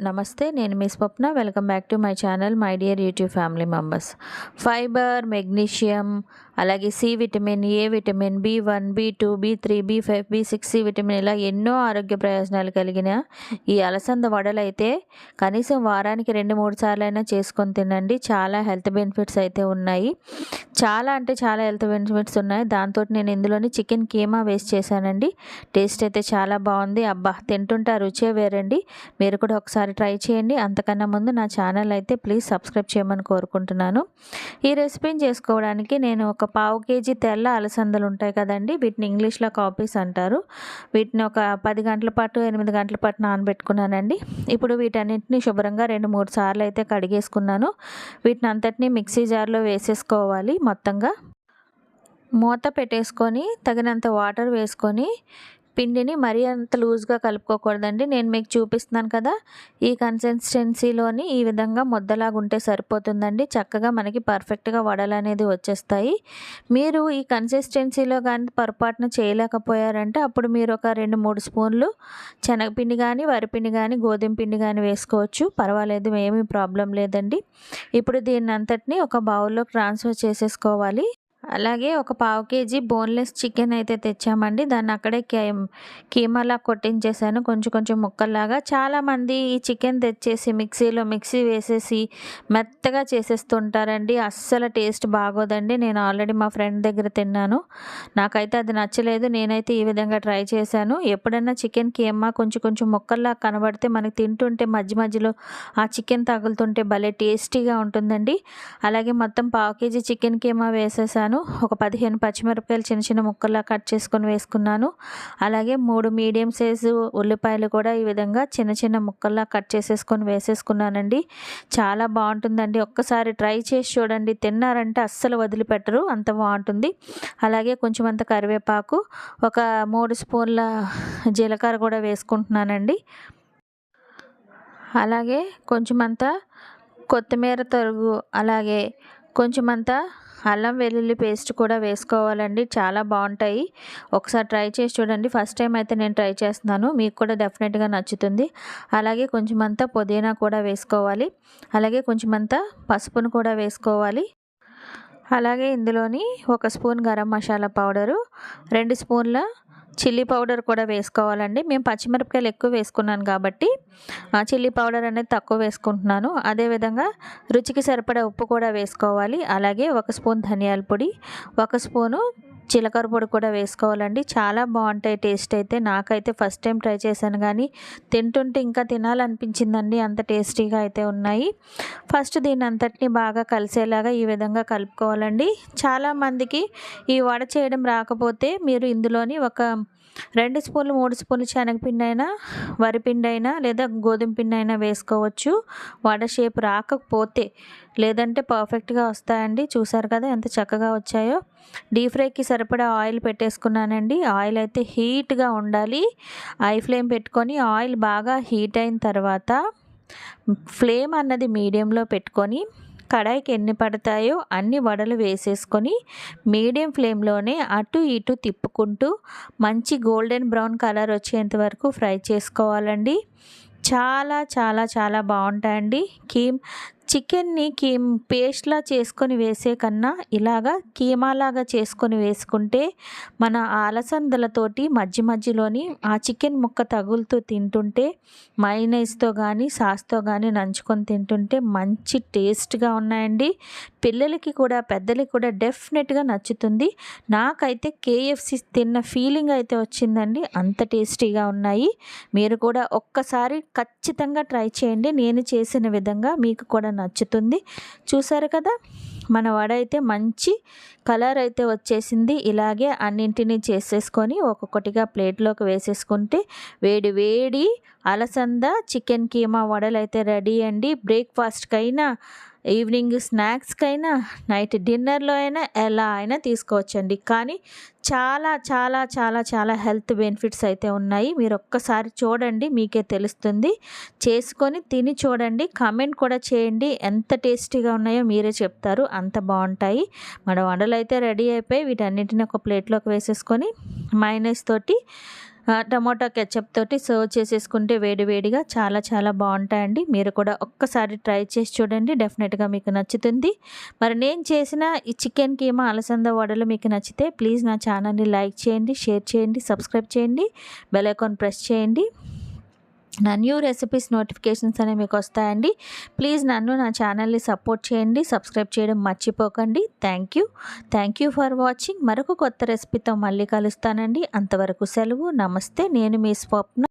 నమస్తే నేను మీ Swapna. Welcome back to my channel my dear YouTube family members. Fiber magnesium అలాగే C vitamin A vitamin B one B two B three B five B six C vitamin ఇలా ఎన్నో ఆరోగ్య ప్రయోజనాలు కలిగిన ఈ అలసంద వడలైతే కనీసం వారానికి రెండు మూడు సార్లు అయినా చేసుకొని తినండి. చాలా హెల్త్ బెనిఫిట్స్ అయితే ఉన్నాయి. చాలా అంటే చాలా హెల్త్ బెనిఫిట్స్ ఉన్నాయి. దాంతో నేను ఇందులోని చికెన్ కీమా వేస్ట్ చేశానండి. టేస్ట్ అయితే చాలా బాగుంది. అబ్బా తింటుంటే ఆ రుచే వేరండి. మీరు కూడా ఒకసారి ట్రై చేయండి. అంతకన్నా ముందు నా ఛానల్ అయితే ప్లీజ్ సబ్స్క్రైబ్ చేయమని కోరుకుంటున్నాను. ఈ రెసిపీని చేసుకోవడానికి నేను ఒక పావు కేజీ తెల్ల అలసందలు ఉంటాయి కదండి వీటిని ఇంగ్లీష్లో కాపీస్ అంటారు. వీటిని ఒక పది గంటల పాటు ఎనిమిది గంటల పాటు నానబెట్టుకున్నానండి. ఇప్పుడు వీటన్నిటిని శుభ్రంగా రెండు మూడు సార్లు అయితే కడిగేసుకున్నాను. వీటిని అంతటినీ మిక్సీ జార్లో వేసేసుకోవాలి మొత్తంగా. మూత పెట్టేసుకొని తగినంత వాటర్ వేసుకొని పిండిని మరీ అంత లూజ్గా కలుపుకోకూడదండి. నేను మీకు చూపిస్తున్నాను కదా ఈ కన్సిస్టెన్సీలోని ఈ విధంగా ముద్దలాగా ఉంటే సరిపోతుందండి. చక్కగా మనకి పర్ఫెక్ట్గా వడలు అనేది వచ్చేస్తాయి. మీరు ఈ కన్సిస్టెన్సీలో కానీ పొరపాటున చేయలేకపోయారంటే అప్పుడు మీరు ఒక రెండు మూడు స్పూన్లు శనగపిండి కానీ వరిపిండి కానీ గోధుమ పిండి కానీ వేసుకోవచ్చు. పర్వాలేదు ఏమీ ప్రాబ్లం లేదండి. ఇప్పుడు దీన్ని అంతటిని ఒక బౌల్లో ట్రాన్స్ఫర్ చేసేసుకోవాలి. అలాగే ఒక పావు కేజీ బోన్లెస్ చికెన్ అయితే తెచ్చామండి. దాన్ని అక్కడే కే కీమాలా కొట్టించేసాను. కొంచెం కొంచెం ముక్కల్లాగా చాలామంది ఈ చికెన్ తెచ్చేసి మిక్సీలో మిక్సీ వేసేసి మెత్తగా చేసేస్తుంటారండి. అస్సలు టేస్ట్ బాగోదండి. నేను ఆల్రెడీ మా ఫ్రెండ్ దగ్గర తిన్నాను. నాకైతే అది నచ్చలేదు. నేనైతే ఈ విధంగా ట్రై చేశాను. ఎప్పుడైనా చికెన్ కీమా కొంచెం కొంచెం ముక్కల్లా కనబడితే మనకి తింటుంటే మధ్య మధ్యలో ఆ చికెన్ తగులుతుంటే భలే టేస్టీగా ఉంటుందండి. అలాగే మొత్తం పావు కేజీ చికెన్ కీమా వేసేసాను. ఒక పదిహేను పచ్చిమిరపకాయలు చిన్న చిన్న ముక్కల్లా కట్ చేసుకొని వేసుకున్నాను. అలాగే మూడు మీడియం సైజు ఉల్లిపాయలు కూడా ఈ విధంగా చిన్న చిన్న ముక్కల్లా కట్ చేసేసుకొని వేసేసుకున్నానండి. చాలా బాగుంటుందండి. ఒక్కసారి ట్రై చేసి చూడండి. తిన్నారంటే అస్సలు వదిలిపెట్టరు. అంత బాగుంటుంది. అలాగే కొంచెం అంత కరివేపాకు ఒక మూడు స్పూన్ల జీలకర్ర కూడా వేసుకుంటున్నానండి. అలాగే కొంచెం అంత కొత్తిమీర తరుగు అలాగే కొంచెం అల్లం వెల్లుల్లి పేస్ట్ కూడా వేసుకోవాలండి. చాలా బాగుంటాయి. ఒకసారి ట్రై చేసి చూడండి. ఫస్ట్ టైం అయితే నేను ట్రై చేస్తున్నాను. మీకు కూడా డెఫినెట్గా నచ్చుతుంది. అలాగే కొంచెం అంతా పుదీనా కూడా వేసుకోవాలి. అలాగే కొంచెం అంతా పసుపును కూడా వేసుకోవాలి. అలాగే ఇందులోని ఒక స్పూన్ గరం మసాలా పౌడరు రెండు స్పూన్ల చిల్లీ పౌడర్ కూడా వేసుకోవాలండి. మేము పచ్చిమిరపకాయలు ఎక్కువ వేసుకున్నాను కాబట్టి చిల్లీ పౌడర్ అనేది తక్కువ వేసుకుంటున్నాను. అదేవిధంగా రుచికి సరిపడా ఉప్పు కూడా వేసుకోవాలి. అలాగే ఒక స్పూన్ ధనియాల పొడి ఒక స్పూను జీలకర్ర పొడి కూడా వేసుకోవాలండి. చాలా బాగుంటాయి టేస్ట్ అయితే. నాకైతే ఫస్ట్ టైం ట్రై చేశాను కానీ తింటుంటే ఇంకా తినాలనిపించిందండి. అంత టేస్టీగా అయితే ఉన్నాయి. ఫస్ట్ దీని అంతటిని బాగా కలిసేలాగా ఈ విధంగా కలుపుకోవాలండి. చాలామందికి ఈ వడ చేయడం రాకపోతే మీరు ఇందులోని ఒక రెండు స్పూన్లు మూడు స్పూన్లు శనగపిండి అయినా వరిపిండి అయినా లేదా గోధుమ పిండి అయినా వేసుకోవచ్చు. వడ షేప్ రాకపోతే లేదంటే పర్ఫెక్ట్గా వస్తాయండి. చూసారు కదా ఎంత చక్కగా వచ్చాయో. డీప్ ఫ్రైకి సరిపడా ఆయిల్ పెట్టేసుకున్నానండి. ఆయిల్ అయితే హీట్గా ఉండాలి. ఐ ఫ్లేమ్ పెట్టుకొని ఆయిల్ బాగా హీట్ అయిన తర్వాత ఫ్లేమ్ అన్నది మీడియంలో పెట్టుకొని కడాయికి ఎన్ని పడతాయో అన్ని వడలు వేసేసుకొని మీడియం ఫ్లేమ్లోనే అటు ఇటు తిప్పుకుంటూ మంచి గోల్డెన్ బ్రౌన్ కలర్ వచ్చేంత వరకు ఫ్రై చేసుకోవాలండి. చాలా చాలా చాలా బాగుంటాయండి. కీమ్ చికెన్ని కీమ్ పేస్ట్లా చేసుకొని వేసే కన్నా ఇలాగా కీమాలాగా చేసుకొని వేసుకుంటే మన అలసందలతోటి మధ్య మధ్యలోని ఆ చికెన్ ముక్క తగులుతూ తింటుంటే మైనైస్తో కానీ సాస్తో కానీ నంచుకొని తింటుంటే మంచి టేస్ట్గా ఉన్నాయండి. పిల్లలకి కూడా పెద్దలకి కూడా డెఫినెట్గా నచ్చుతుంది. నాకైతే కేఎఫ్సి తిన్న ఫీలింగ్ అయితే వచ్చిందండి. అంత టేస్టీగా ఉన్నాయి. మీరు కూడా ఒక్కసారి ఖచ్చితంగా ట్రై చేయండి. నేను చేసిన విధంగా మీకు కూడా నచ్చుతుంది. చూసారు కదా? మన వడ అయితే మంచి కలర్ అయితే వచ్చేసింది. ఇలాగే అన్నింటినీ చేసేసుకొని ఒక్కొక్కటిగా ప్లేట్లోకి వేసేసుకుంటే వేడి వేడి అలసంద చికెన్ కీమా వడలు అయితే రెడీ అండి. బ్రేక్ఫాస్ట్కైనా ఈవినింగ్ స్నాక్స్కైనా నైట్ డిన్నర్లో అయినా ఎలా అయినా తీసుకోవచ్చండి. కానీ చాలా చాలా చాలా చాలా హెల్త్ బెనిఫిట్స్ అయితే ఉన్నాయి. మీరు ఒక్కసారి చూడండి మీకే తెలుస్తుంది. చేసుకొని తిని చూడండి. కమెంట్ కూడా చేయండి. ఎంత టేస్టీగా ఉన్నాయో మీరే చెప్తారు. అంత బాగుంటాయి. మన వండలు అయితే రెడీ అయిపోయి వీటన్నిటిని ఒక ప్లేట్లోకి వేసేసుకొని మైనస్ తోటి టమాటో కెచప్ తోటి సర్వ్ చేసేసుకుంటే వేడివేడిగా చాలా చాలా బాగుంటాయండి. మీరు కూడా ఒక్కసారి ట్రై చేసి చూడండి. డెఫినెట్గా మీకు నచ్చుతుంది. మరి నేను చేసిన ఈ చికెన్ కీమా అలసంద వడలు మీకు నచ్చితే ప్లీజ్ నా ఛానల్ని లైక్ చేయండి షేర్ చేయండి సబ్స్క్రైబ్ చేయండి బెల్ ఐకాన్ ప్రెస్ చేయండి. నా న్యూ రెసిపీస్ నోటిఫికేషన్స్ అనేవి మీకు వస్తాయండి. ప్లీజ్ నన్ను నా ఛానల్ని సపోర్ట్ చేయండి. సబ్స్క్రైబ్ చేయడం మర్చిపోకండి. Thank you. Thank you for watching. మరొక కొత్త రెసిపీతో మళ్ళీ కలుస్తానండి. అంతవరకు సెలవు. నమస్తే. నేను మీ స్వప్న